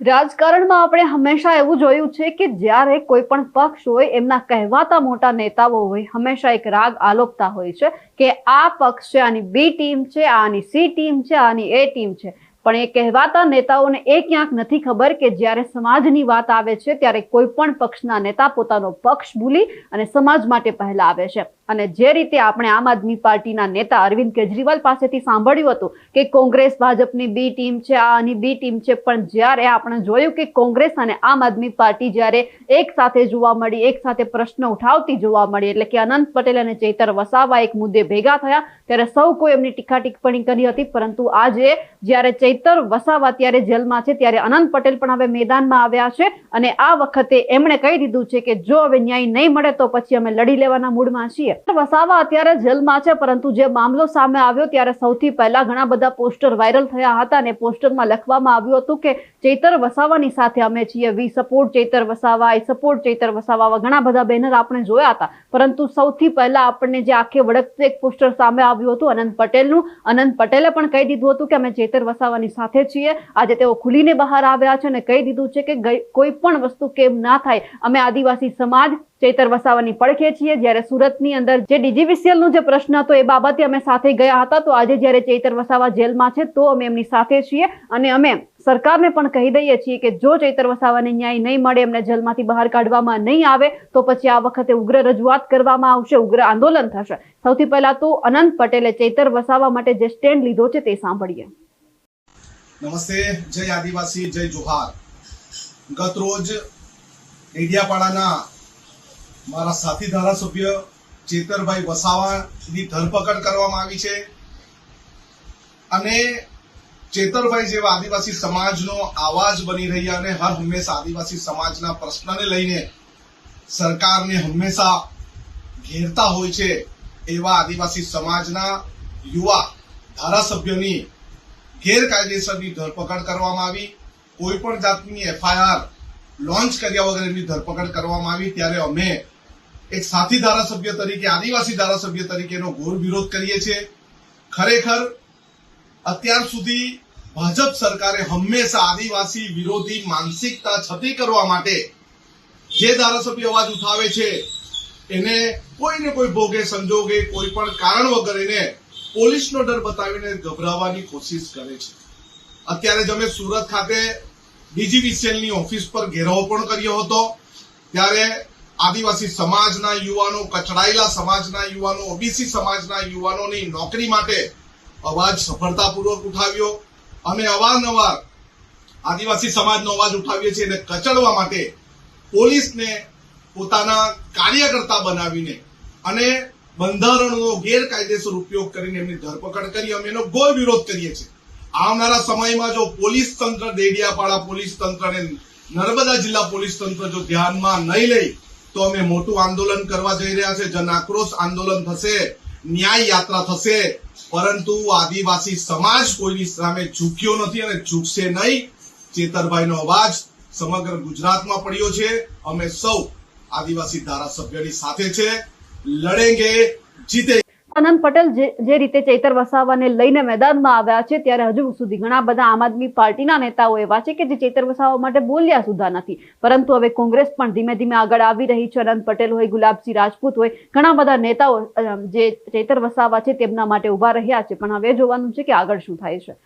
રાજકારણમાં આપણે હંમેશા એવું જોયું છે કે જ્યારે કોઈ પણ પક્ષ હોય, એમના કહેવાતા મોટા નેતાઓ હોય, હંમેશા એક રાગ આલોપતા હોય છે કે આ પક્ષ છે, આની બી ટીમ છે, આની સી ટીમ છે, આની એ ટીમ છે. પણ એ કહેવાતા નેતાઓને એ ક્યાંક નથી ખબર કે જ્યારે સમાજની વાત આવે છે, ત્યારે કોઈ પણ પક્ષના નેતા પોતાનો પક્ષ ભૂલી અને સમાજ માટે પહેલા આવે છે. અને જે રીતે આપણે આમ આદમી પાર્ટીના નેતા અરવિંદ કેજરીવાલ પાસેથી સાંભળ્યું હતું કે કોંગ્રેસ ભાજપની બી ટીમ છે આ આની બી ટીમ છે, પણ જ્યારે આપણે જોયું કે કોંગ્રેસ અને આમ આદમી પાર્ટી જ્યારે એક સાથે જોવા મળી, એક સાથે પ્રશ્ન ઉઠાવતી જોવા મળી, એટલે કે અનંત પટેલ અને ચૈતર વસાવા એક મુદ્દે ભેગા થયા, ત્યારે સૌ કોઈ એમની ટીકા ટિપ્પણી કરી હતી, પરંતુ આજે જ્યારે ચૈતર વસાવા ત્યારે જેલમાં છે, ત્યારે અનંત પટેલ પણ હવે મેદાનમાં આવ્યા છે અને આ વખતે એમણે કહી દીધું છે કે જો હવે ન્યાય નહીં મળે તો પછી અમે લડી લેવાના મૂડમાં છીએ. વસાવા અત્યારે જેલમાં છે, પરંતુ જે મામલો સામે આવ્યો ત્યારે સૌથી પહેલા ઘણા બધા પોસ્ટર વાયરલ થયા હતા અને પોસ્ટરમાં લખવામાં આવ્યું હતું કે ચૈતર વસાવાની સાથે અમે છીએ. We support Chaitar Vasava I support Chaitar Vasava ઘણા બધા બેનર આપણે જોયા હતા. પરંતુ સૌથી પહેલા આપણને જે આખે વળગતું એક પોસ્ટર સામે આવ્યું હતું, અનંત પટેલનું. અનંત પટેલે પણ કહી દીધું હતું કે અમે ચૈતર વસાવાની સાથે છીએ. આજે તેઓ ખુલીને બહાર આવ્યા છે અને કહી દીધું છે કે કોઈ પણ વસ્તુ કેમ ના થાય. અમે આદિવાસી સમાજ ચૈતર વસાવાની પડખે છીએ. જ્યારે સુરતની અંદર જે ડીજીવીસીએલ નો જે પ્રશ્ન હતો એ બાબતે અમે સાથે ગયા હતા. તો આજે જ્યારે ચૈતર વસાવા જેલમાં છે તો અમે એમની સાથે છીએ. અને અમે સરકારને પણ કહી દઈએ છીએ કે જો ચૈતર વસાવાને ન્યાય નહીં મળે, એમને જેલમાંથી બહાર કાઢવામાં નહીં આવે, તો પછી આ વખતે ઉગ્ર રજૂઆત કરવામાં આવશે, ઉગ્ર આંદોલન થશે. સૌથી પહેલા તો અનંત પટેલે ચૈતર વસાવા માટે જે સ્ટેન્ડ લીધો છે તે સાંભળીએ. નમસ્તે, જય આદિવાસી, જય જોહાર. ગત રોજ ડેડિયાપાડાના મારા સાથી ધારાસભ્ય ચેતરભાઈ વસાવાની ધરપકડ કરવામાં આવી છે. અને ચેતરભાઈ જેવા આદિવાસી સમાજનો આવાજ બની રહ્યા અને હર હંમેશા આદિવાસી સમાજના પ્રશ્નને લઈને સરકારને હંમેશા ઘેરતા હોય છે એવા આદિવાસી સમાજના યુવા ધારાસભ્યની ગેરકાયદેસરની ધરપકડ કરવામાં આવી. કોઈ પણ જાતની એફઆઈઆર લોન્ચ કર્યા વગર એમની ધરપકડ કરવામાં આવી. ત્યારે અમે એક સાથી ધારાસભ્ય તરીકે, આદિવાસી ધારાસભ્ય તરીકેનો ઘોર વિરોધ કરીએ છીએ. ખરેખર, અત્યાર સુધી ભાજપ સરકારે હંમેશા આદિવાસી વિરોધી માનસિકતા છતી કરવા માટે જે ધારાસભ્ય અવાજ ઉઠાવે છે, એને કોઈને કોઈ ભોગે, સંજોગે, કોઈ પણ કારણ વગર એને પોલીસનો ડર બતાવીને ગભરાવવાની કોશિશ કરે છે. અત્યારે જ અમે સુરત ખાતે ડીજીવીસીએલની ઓફિસ પર ઘેરાવો પણ કર્યો હતો. ત્યારે આદિવાસી સમાજના યુવાનો, કચડાયેલા સમાજના યુવાનો, ઓબીસી સમાજના યુવાનોની નોકરી માટે અવાજ સફળતાપૂર્વક ઉઠાવ્યો અમે અવારનવાર આદિવાસી સમાજનો અવાજ ઉઠાવીએ છીએ અને કચડવા માટે પોલીસને પોતાના કાર્યકર્તા બનાવીને અને બંધારણનો ગેરકાયદેસર ઉપયોગ કરીને એમની ધરપકડ કરી. અમે એનો ગોળ વિરોધ કરીએ છીએ. આવનારા સમયમાં જો પોલીસ તંત્ર, દેડિયાપાડા પોલીસ તંત્ર અને નર્મદા જિલ્લા પોલીસ તંત્ર જો ધ્યાનમાં નહીં લે તો અમે મોટું આંદોલન કરવા જઈ રહ્યા છે જન આક્રોશ આંદોલન થશે, ન્યાય યાત્રા થશે, પરંતુ આદિવાસી સમાજ કોઈની સામે ઝૂક્યો નથી અને ઝૂકશે નહીં. ચેતરભાઈનો અવાજ સમગ્ર ગુજરાતમાં પડ્યો છે. અમે સૌ આદિવાસી ધારાસભ્યની સાથે છે. લડેંગે, જીતે. અનંત પટેલ જે રીતે ચૈતર વસાવાને લઈને મેદાનમાં આવ્યા છે, ત્યારે હજુ સુધી ઘણા બધા આમ આદમી પાર્ટીના નેતાઓ એવા છે કે જે ચૈતર વસાવા માટે બોલ્યા સુધા નથી. પરંતુ હવે કોંગ્રેસ પણ ધીમે ધીમે આગળ આવી રહી છે, અનંત પટેલ હોય, ગુલાબસિંહ રાજપૂત હોય, ઘણા બધા નેતાઓ જે ચૈતર વસાવા છે, તેમના માટે ઊભા રહ્યા છે. પણ હવે જોવાનું છે કે આગળ શું થાય છે.